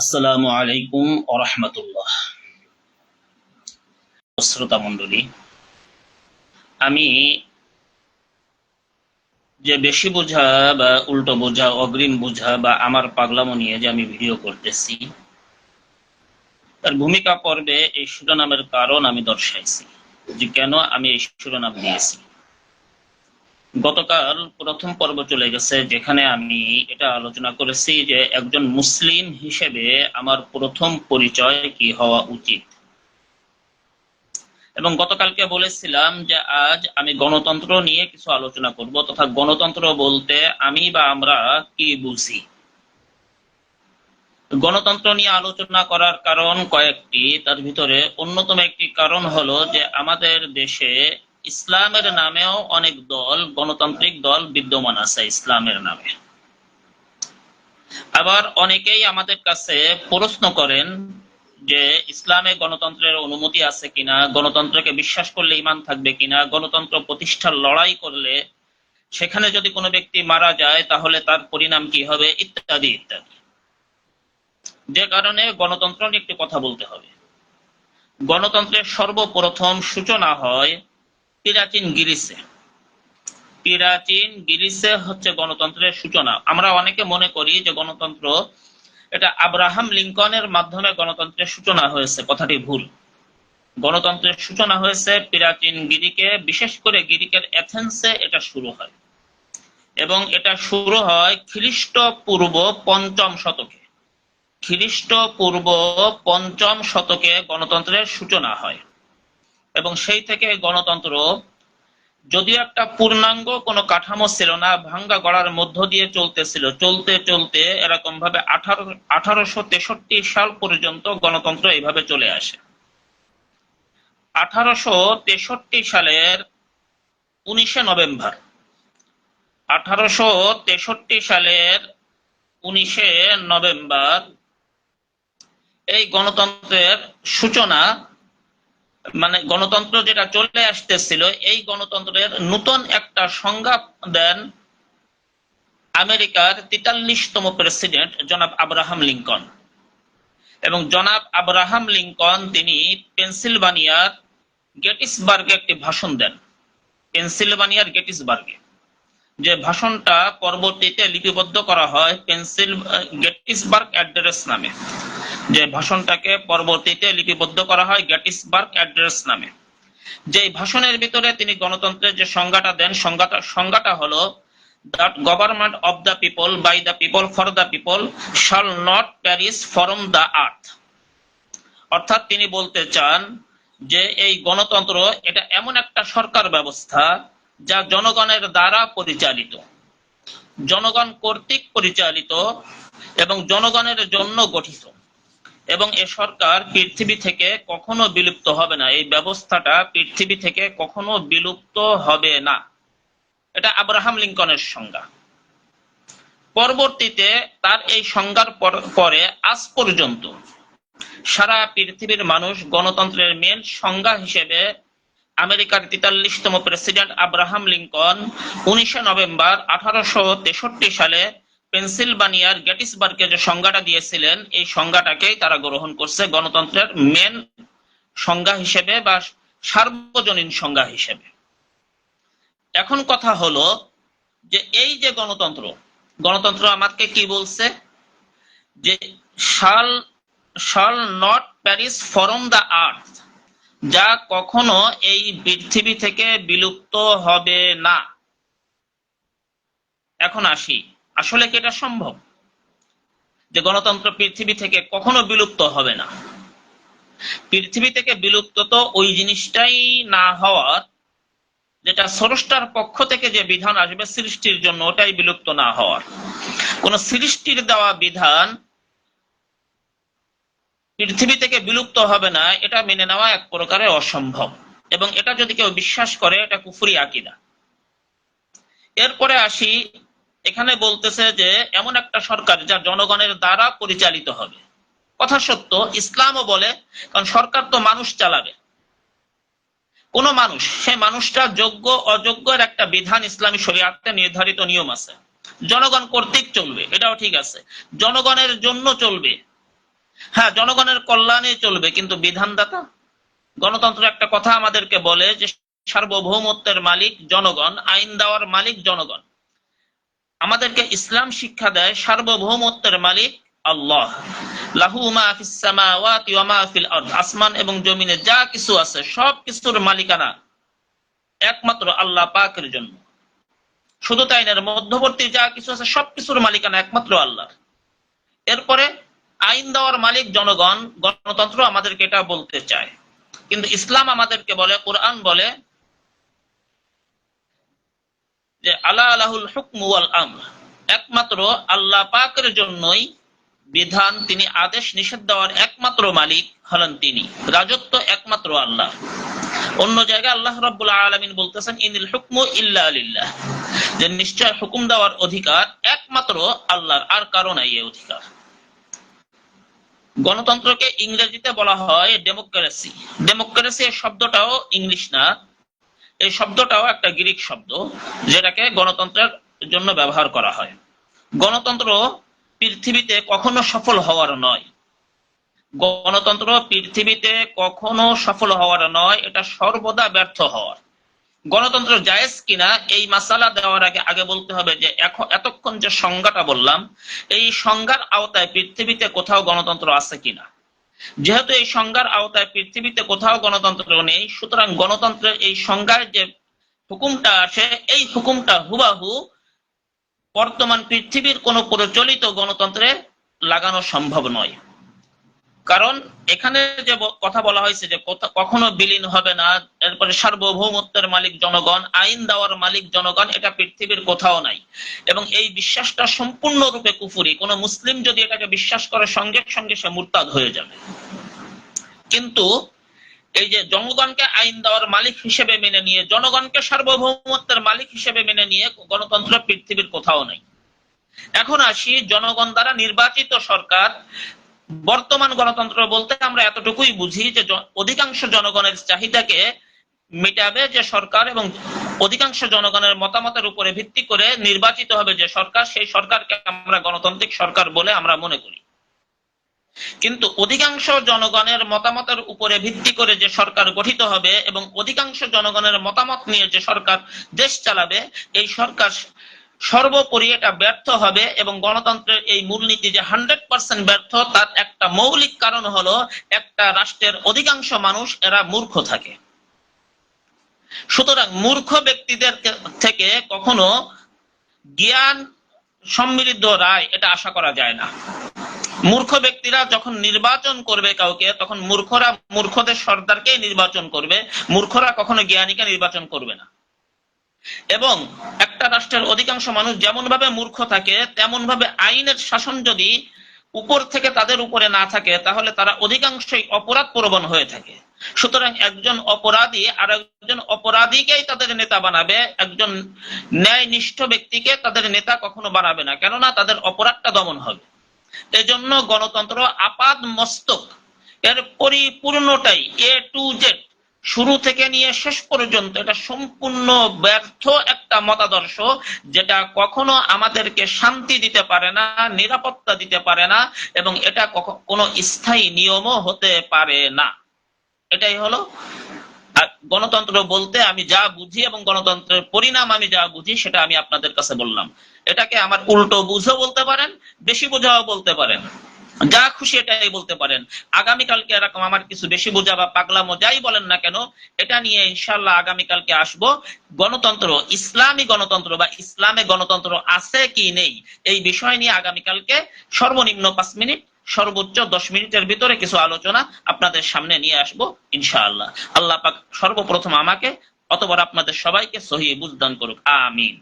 আসসালামু আলাইকুম ওরহমতুল্লাহ। শ্রোতা মণ্ডলী, আমি যে বেশি বোঝা বা উল্টো বোঝা, অগ্রিম বোঝা বা আমার পাগলামো নিয়ে যে আমি ভিডিও করতেছি, তার ভূমিকা পর্বে এই শিরোনামের কারণ আমি দর্শাইছি যে কেন আমি এই শিরোনাম দিয়েছি। গতকাল প্রথম পর্ব চলে গেছে, যেখানে আমি এটা আলোচনা করেছি যে একজন মুসলিম হিসেবে আমার প্রথম পরিচয় কি হওয়া উচিত। এবং গতকালকে বলেছিলাম যে আজ আমি গণতন্ত্র নিয়ে কিছু আলোচনা করব তথা গণতন্ত্র বলতে আমি বা আমরা কি বুঝি। গণতন্ত্র নিয়ে আলোচনা করার কারণ কয়েকটি, তার ভিতরে অন্যতম একটি কারণ হলো যে আমাদের দেশে ইসলামের নামেও অনেক দল, গণতান্ত্রিক দল বিদ্যমান আছে ইসলামের নামে। আবার অনেকেই আমাদের কাছে প্রশ্ন করেন যে, ইসলামে গণতন্ত্রের অনুমতি আছে কিনা, গণতন্ত্রকে বিশ্বাস করলে ইমান থাকবে কিনা, গণতন্ত্র প্রতিষ্ঠার লড়াই করলে সেখানে যদি কোনো ব্যক্তি মারা যায়, তাহলে তার পরিণাম কি হবে? ইত্যাদি ইত্যাদি। যে কারণে গণতন্ত্র নিয়ে একটু কথা বলতে হবে। গণতন্ত্রের সর্বপ্রথম সূচনা হয় প্রাচীন গিরিসে। প্রাচীন গিরিসে হচ্ছে গণতন্ত্রের সূচনা। আমরা অনেকে মনে করি যে গণতন্ত্র এটা আব্রাহাম লিঙ্কনের মাধ্যমে গণতন্ত্রের সূচনা হয়েছে, কথাটি ভুল। গণতন্ত্রের সূচনা হয়েছে প্রাচীন গিরিকে, বিশেষ করে গিরিকের এথেন্সে এটা শুরু হয়। এবং এটা শুরু হয় খ্রিস্ট পূর্ব পঞ্চম শতকে। খ্রিস্টপূর্ব পঞ্চম শতকে গণতন্ত্রের সূচনা হয়। এবং সেই থেকে গণতন্ত্র। যদিও একটা পূর্ণাঙ্গ কোনো কাঠামো ছিল না, ভাঙ্গা গড়ার মধ্য দিয়ে চলতেছিল। চলতে চলতে এরকম ভাবে আঠারো, আঠারোশো তেষট্টি সাল পর্যন্ত গণতন্ত্র এইভাবে চলে আসে। আঠারোশো তেষট্টি সালের উনিশে নভেম্বর। আঠারোশো তেষট্টি সালের উনিশে নভেম্বর এই গণতন্ত্রের সূচনা মানে গণতন্ত্র যেটা চলে আসতেছিল, এই গণতন্ত্রের নতুন একটা সংজ্ঞা দেন আমেরিকার তেতাল্লিশতম প্রেসিডেন্ট জনাব আব্রাহাম লিঙ্কন। এবং জনাব আব্রাহাম লিঙ্কন তিনি পেনসিলভানিয়ার গেটিসবার্গে একটি ভাষণ দেন। পেনসিলভানিয়ার গেটিসবার্গে। যে ভাষণটা পরবর্তীতে লিপিবদ্ধ করা হয় পেন্সিল গেটিসবার্গ অ্যাড্রেস নামে। যে ভাষণটাকে পরবর্তীতে লিপিবদ্ধ করা হয় গ্যাটিসবার্গ অ্যাড্রেস নামে। যে ভাষণের ভিতরে তিনি গণতন্ত্রের যে সংজ্ঞাটা দেন, সংজ্ঞাটা সংজ্ঞাটা হলো that government of the people by the people for the people shall not perish from the earth অর্থাৎ তিনি বলতে চান যে এই গণতন্ত্র এটা এমন একটা সরকার ব্যবস্থা যা জনগণের দ্বারা পরিচালিত। জনগণ কর্তৃক পরিচালিত এবং জনগণের জন্য গঠিত। এবং এ সরকার পৃথিবী থেকে কখনো বিলুপ্ত হবে না। এই ব্যবস্থাটা পৃথিবী থেকে কখনো বিলুপ্ত হবে না। এটা আব্রাহাম লিঙ্কনের সংজ্ঞা। পরবর্তীতে তার এই সংজ্ঞার পরে আজ পর্যন্ত সারা পৃথিবীর মানুষ গণতন্ত্রের মেন সংজ্ঞা হিসেবে আমেরিকার তেতাল্লিশতম প্রেসিডেন্ট আব্রাহাম লিঙ্কন উনিশে নভেম্বর আঠারোশো তেষট্টি সালে পেনসিলভানিয়ার গেটিসবার্গে যে সংজ্ঞাটা দিয়েছিলেন, এই সংজ্ঞাটাকেই তারা গ্রহণ করছে গণতন্ত্রের মেন সংজ্ঞা হিসেবে বা সার্বজনীন সংজ্ঞা হিসেবে। এখন কথা হলো যে এই যে গণতন্ত্র গণতন্ত্র আমাকে কি বলছে? যে shall shall not perish from the earth যা কখনো এই পৃথিবী থেকে বিলুপ্ত হবে না। এখন আসি। আসলে কি এটা সম্ভব? যে গণতন্ত্র পৃথিবী থেকে কখনো বিলুপ্ত হবে না। পৃথিবী থেকে বিলুপ্ত তো ওই জিনিসটাই না হওয়ার, যেটা স্রষ্টার পক্ষ থেকে যে বিধান আসবে সৃষ্টির জন্য, ওটাই বিলুপ্ত না হওয়ার। কোন সৃষ্টির দেওয়া বিধান পৃথিবী থেকে বিলুপ্ত হবে না, এটা মেনে নেওয়া এক প্রকারে অসম্ভব। এবং এটা যদি কেউ বিশ্বাস করে, এটা কুফুরি আকিদা। এরপরে আসি এখানে বলতেছে যে, এমন একটা সরকার যা জনগণের দ্বারা পরিচালিত হবে। কথা সত্য, ইসলামও বলে, কারণ সরকার তো মানুষ চালাবে। কোন মানুষ, সে মানুষটা যোগ্য, অযোগ্যের একটা বিধান ইসলামী শরীয়তে নির্ধারিত নিয়ম আছে। জনগণ কর্তৃক চলবে, এটাও ঠিক আছে। জনগণের জন্য চলবে। হ্যাঁ জনগণের কল্যাণে চলবে, কিন্তু বিধানদাতা? গণতন্ত্র একটা কথা আমাদেরকে বলে যে, সার্বভৌমত্বের মালিক জনগণ, আইন দেওয়ার মালিক জনগণ। আমাদেরকে ইসলাম শিক্ষা দেয় সার্বভৌমত্বের মালিক আল্লাহ। লাহু আসমান এবং জমিনে যা কিছু আছে, সব কিছুর মালিকানা একমাত্র আল্লাহ পাকের জন্য। শুধু তাই না মধ্যবর্তী যা কিছু আছে, সব কিছুর মালিকানা একমাত্র আল্লাহ এরপরে আইন দেওয়ার মালিক জনগণ, গণতন্ত্র আমাদেরকে এটা বলতে চায়। কিন্তু ইসলাম আমাদেরকে বলে, কোরআন বলে যে আল্লাহ আলাহুল হুকম ওয়াল আমর। একমাত্র আল্লাহ পাকের জন্যই বিধান, তিনি আদেশ নিষেধ দেওয়ার একমাত্র মালিক হলেন তিনি। রাজত্ব একমাত্র আল্লাহ। অন্য জায়গায় আল্লাহ রাব্বুল আলামিন বলতেছেন, ইনিল হুকমু ইল্লা লিল্লাহ। যে নিশ্চয় হুকুম দেওয়ার অধিকার একমাত্র আল্লাহর, আর কারও নাই এই অধিকার। গণতন্ত্রকে ইংরেজিতে বলা হয় ডেমোক্রেসি। ডেমোক্রেসি শব্দটাও ইংলিশ না। এই শব্দটাও একটা গ্রিক শব্দ, যেটাকে গণতন্ত্রের জন্য ব্যবহার করা হয়। গণতন্ত্র পৃথিবীতে কখনো সফল হওয়ার নয়। গণতন্ত্র পৃথিবীতে কখনো সফল হওয়ার নয়, এটা সর্বদা ব্যর্থ হওয়ার। গণতন্ত্র জায়েজ কিনা, এই মাসালা দেওয়ার আগে আগে বলতে হবে যে এখন এতক্ষণ যে সংজ্ঞাটা বললাম, এই সংজ্ঞার আওতায় পৃথিবীতে কোথাও গণতন্ত্র আছে কিনা? যেহেতু এই সংজ্ঞার আওতায় পৃথিবীতে কোথাও গণতন্ত্র নেই, সুতরাং গণতন্ত্রের এই সংজ্ঞার যে হুকুমটা আসে, এই হুকুমটা হুবাহু বর্তমান পৃথিবীর কোন প্রচলিত গণতন্ত্রে লাগানো সম্ভব নয়। কারণ এখানে যে কথা বলা হয়েছে যে কখনো বিলীন হবে না। এরপরে সার্বভৌমত্বের মালিক জনগণ, আইন দেওয়ার মালিক জনগণ, এটা পৃথিবীর কোথাও নাই। এবং এই বিশ্বাসটা সম্পূর্ণরূপে কুফুরি। কোন মুসলিম যদি এটাকে বিশ্বাস করে, সঙ্গে সঙ্গে সে মুরতাদ হয়ে যাবে। কিন্তু এই যে জনগণকে আইন দেওয়ার মালিক হিসেবে মেনে নিয়ে, জনগণকে সার্বভৌমত্বের মালিক হিসেবে মেনে নিয়ে গণতন্ত্র পৃথিবীর কোথাও নাই। এখন আসি জনগণ দ্বারা নির্বাচিত সরকার বর্তমান গণতন্ত্র বলতে আমরা এতটুকুই বুঝি যে অধিকাংশ জনগণের চাহিদাকে মেটাবে যে সরকার এবং অধিকাংশ জনগণের মতামতের উপরে ভিত্তি করে নির্বাচিত হবে যে সরকার, সেই সরকারকে আমরা গণতান্ত্রিক সরকার বলে আমরা মনে করি। কিন্তু অধিকাংশ জনগণের মতামতের উপরে ভিত্তি করে যে সরকার গঠিত হবে এবং অধিকাংশ জনগণের মতামত নিয়ে যে সরকার দেশ চালাবে, এই সরকার সর্বোপরি এটা ব্যর্থ হবে এবং গণতন্ত্রের এই মূলনীতি যে হান্ড্রেড পার্সেন্ট ব্যর্থ, তার একটা মৌলিক কারণ হলো একটা রাষ্ট্রের অধিকাংশ মানুষ এরা মূর্খ থাকে। সুতরাং মূর্খ ব্যক্তিদের থেকে কখনো জ্ঞান সমৃদ্ধ রায় এটা আশা করা যায় না। মূর্খ ব্যক্তিরা যখন নির্বাচন করবে কাউকে, তখন মূর্খরা মূর্খদের সর্দারকে নির্বাচন করবে, মূর্খরা কখনো জ্ঞানীকে নির্বাচন করবে না। এবং একটা রাষ্ট্রের অধিকাংশ মানুষ যেমন ভাবে মূর্খ থাকে তেমন ভাবে আইনের শাসন যদি উপর থেকে তাদের উপরে না থাকে, তাহলে তারা অধিকাংশই অপরাধ প্রবণ হয়ে থাকে। সুতরাং একজন অপরাধী আর একজন অপরাধীকেই তাদের নেতা বানাবে, একজন ন্যায়নিষ্ঠ ব্যক্তিকে তাদের নেতা কখনো বানাবে না, কেননা তাদের অপরাধটা দমন হবে। এজন্য গণতন্ত্র আপাদ মস্তক এর পরিপূর্ণটাই এ টু জেড শুরু থেকে নিয়ে শেষ পর্যন্ত এটা সম্পূর্ণ ব্যর্থ একটা মতাদর্শ, যেটা কখনো আমাদেরকে শান্তি দিতে পারে না, নিরাপত্তা দিতে পারে না, এবং এটা কোনো স্থায়ী নিয়মও হতে পারে না। এটাই হলো, আর গণতন্ত্র বলতে আমি যা বুঝি এবং গণতন্ত্রের পরিণাম আমি যা বুঝি, সেটা আমি আপনাদের কাছে বললাম। এটাকে আমার উল্টো বুঝো বলতে পারেন, বেশি বোঝাও বলতে পারেন। যা খুশি এটাই বলতে পারেন। আগামীকালকে এরকম আমার কিছু বেশি বোঝা বা পাগলামো যাই বলেন না কেন, এটা নিয়ে ইনশাল্লাহ আগামীকালকে আসব। গণতন্ত্র, ইসলামী গণতন্ত্র বা ইসলামে গণতন্ত্র আছে কি নেই, এই বিষয় নিয়ে আগামীকালকে সর্বনিম্ন পাঁচ মিনিট, সর্বোচ্চ দশ মিনিটের ভিতরে কিছু আলোচনা আপনাদের সামনে নিয়ে আসব ইনশাআল্লাহ। আল্লাহ পাক সর্বপ্রথম আমাকে অতবার আপনাদের সবাইকে সহি বুঝদান করুক। আমিন।